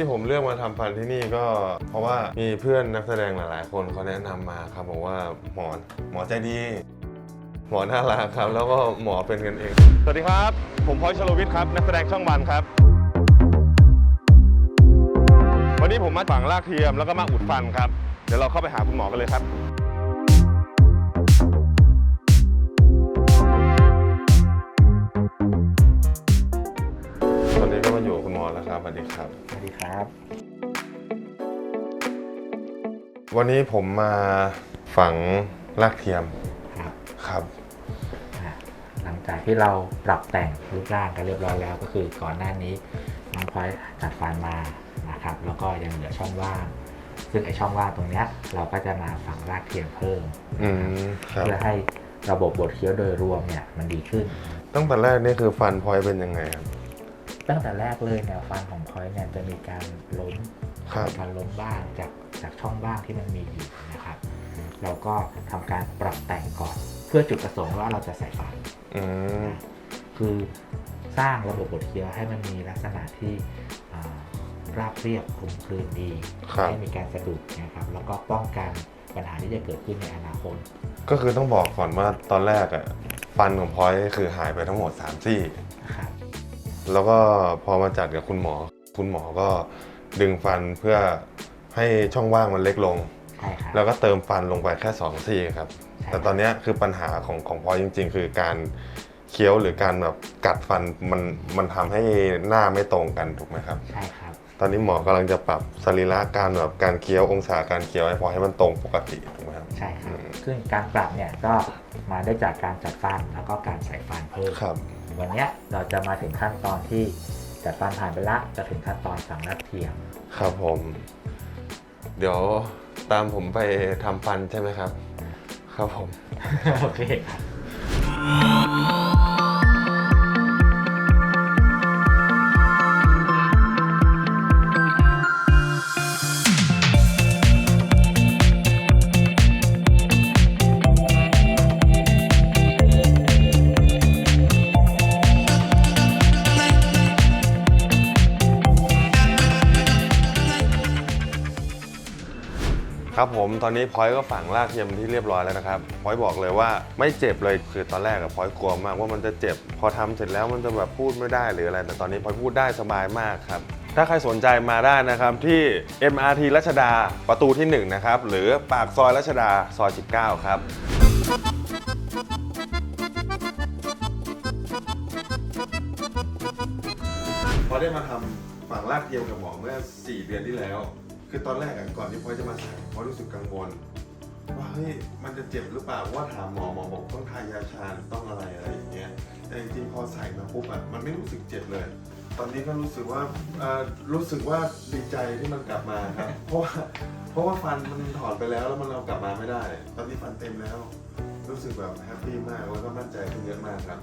ที่ผมเลือกมาทำฟันที่นี่ก็ เพราะว่ามีเพื่อนนักแสดงหลาย ๆ คนเขาแนะนำมาครับบอกว่าหมอหมอใจดี หมอน่ารักครับ แล้วก็หมอเป็นกันเอง สวัสดีครับ ผมพลอยชลวิทย์ครับ นักแสดงช่องวันครับ วันนี้ผมมาฝังรากเทียมแล้วก็มาอุดฟันครับ เดี๋ยวเราเข้าไปหาคุณหมอกันเลยครับ ตอนนี้ก็มาอยู่กับคุณหมอแล้วครับสวัสดีครับ สวัสดีครับ วันนี้ผมมาฝังรากเทียมครับครับอะหลังจากที่เราปรับแต่งรูปร่างกันเรียบร้อยแล้ว ก็คือก่อนหน้านี้น้องพลอยตัดฟันมานะครับ แล้วก็ยังเหลือช่องว่าง ซึ่งไอช่องว่างตรงเนี้ยเราก็จะมาฝังรากเทียมเพิ่มอืมครับ เพื่อให้ระบบบดเคี้ยวโดยรวมเนี่ยมันดีขึ้น ตั้งแต่แรกนี่คือฟันพลอยเป็นยังไงครับ ตั้งแต่แรกเลยเนี่ยฟันของพลอยเนี่ยจะมีการล้มครับมีการล้มบ้างจากจากช่องว่างที่มันมีอยู่นะครับ เราก็ทำการปรับแต่งก่อน เพื่อจุดประสงค์ว่าเราจะใส่ฟันอืมคือสร้างระบบบดเคี้ยวให้มันมีลักษณะที่อ่าราบเรียบคลุมคลืนดีครับไม่มีการสะดุดนะครับ แล้วก็ป้องกันปัญหาที่จะเกิดขึ้นในอนาคต ก็คือต้องบอกก่อนว่าตอนแรกอะฟันของพลอยคือหายไปทั้งหมด3ซี่นะครับ แล้วก็พอมาจัดกับคุณหมอ คุณหมอก็ดึงฟันเพื่อให้ช่องว่างมันเล็กลง ใช่ครับ แล้วก็เติมฟันลงไปแค่2ซี่ครับใช่แต่ตอนเนี้ยคือปัญหาของของพลอยจริง ๆ คือการเคี้ยวหรือการแบบกัดฟันมันมันทำให้หน้าไม่ตรงกันถูกไหมครับ ใช่ครับ ตอนนี้หมอกำลังจะปรับสรีระการแบบการเคี้ยวองศาการเคี้ยวให้พอให้มันตรงปกติถูกไหมครับ ใช่ครับ อืม ซึ่งการปรับเนี่ยก็มาได้จากการจัดฟันแล้วก็การใส่ฟันเพิ่ม ครับ วันเนี้ยเราจะมาถึงขั้นตอนที่จัดฟันผ่านไปละจะถึงขั้นตอนฝังรัดเทียม ครับผม เดี๋ยวตามผมไปทำฟันใช่ไหมครับ ครับผม โอเคครับ ครับผมตอนนี้พอยก็ฝังรากเทียมที่เรียบร้อยแล้วนะครับพอยบอกเลยว่าไม่เจ็บเลยคือตอนแรกอะพอยกลัวมากว่ามันจะเจ็บ พอทำเสร็จแล้วมันจะแบบพูดไม่ได้หรืออะไร แต่ตอนนี้พอยพูดได้สบายมากครับถ้าใครสนใจมาได้นะครับที่ MRT รัชดาประตูที่ 1 นะครับ หรือปากซอยรัชดาซอย 19 ครับพอได้มาทำฝังรากเทียมกับหมอเมื่อ 4 เดือนที่แล้ว คือตอนแรกอะก่อนที่พลอยจะมาใส่พลอยรู้สึกกังวลว่าเฮ้ยมันจะเจ็บหรือเปล่าเพราะว่าถามหมอหมอบอกต้องทายาชาหรือต้องอะไรอะไรอย่างเงี้ยแต่จริงๆพอใส่มาปุ๊บอะมันไม่รู้สึกเจ็บเลย ตอนนี้ก็รู้สึกว่าเอ่อรู้สึกว่าดีใจที่มันกลับมาครับ เพราะว่าเพราะว่าฟันมันถอนไปแล้วแล้วมันเอากลับมาไม่ได้ ตอนนี้ฟันเต็มแล้ว รู้สึกแบบแฮปปี้มากแล้วก็มั่นใจขึ้นเยอะมากครับ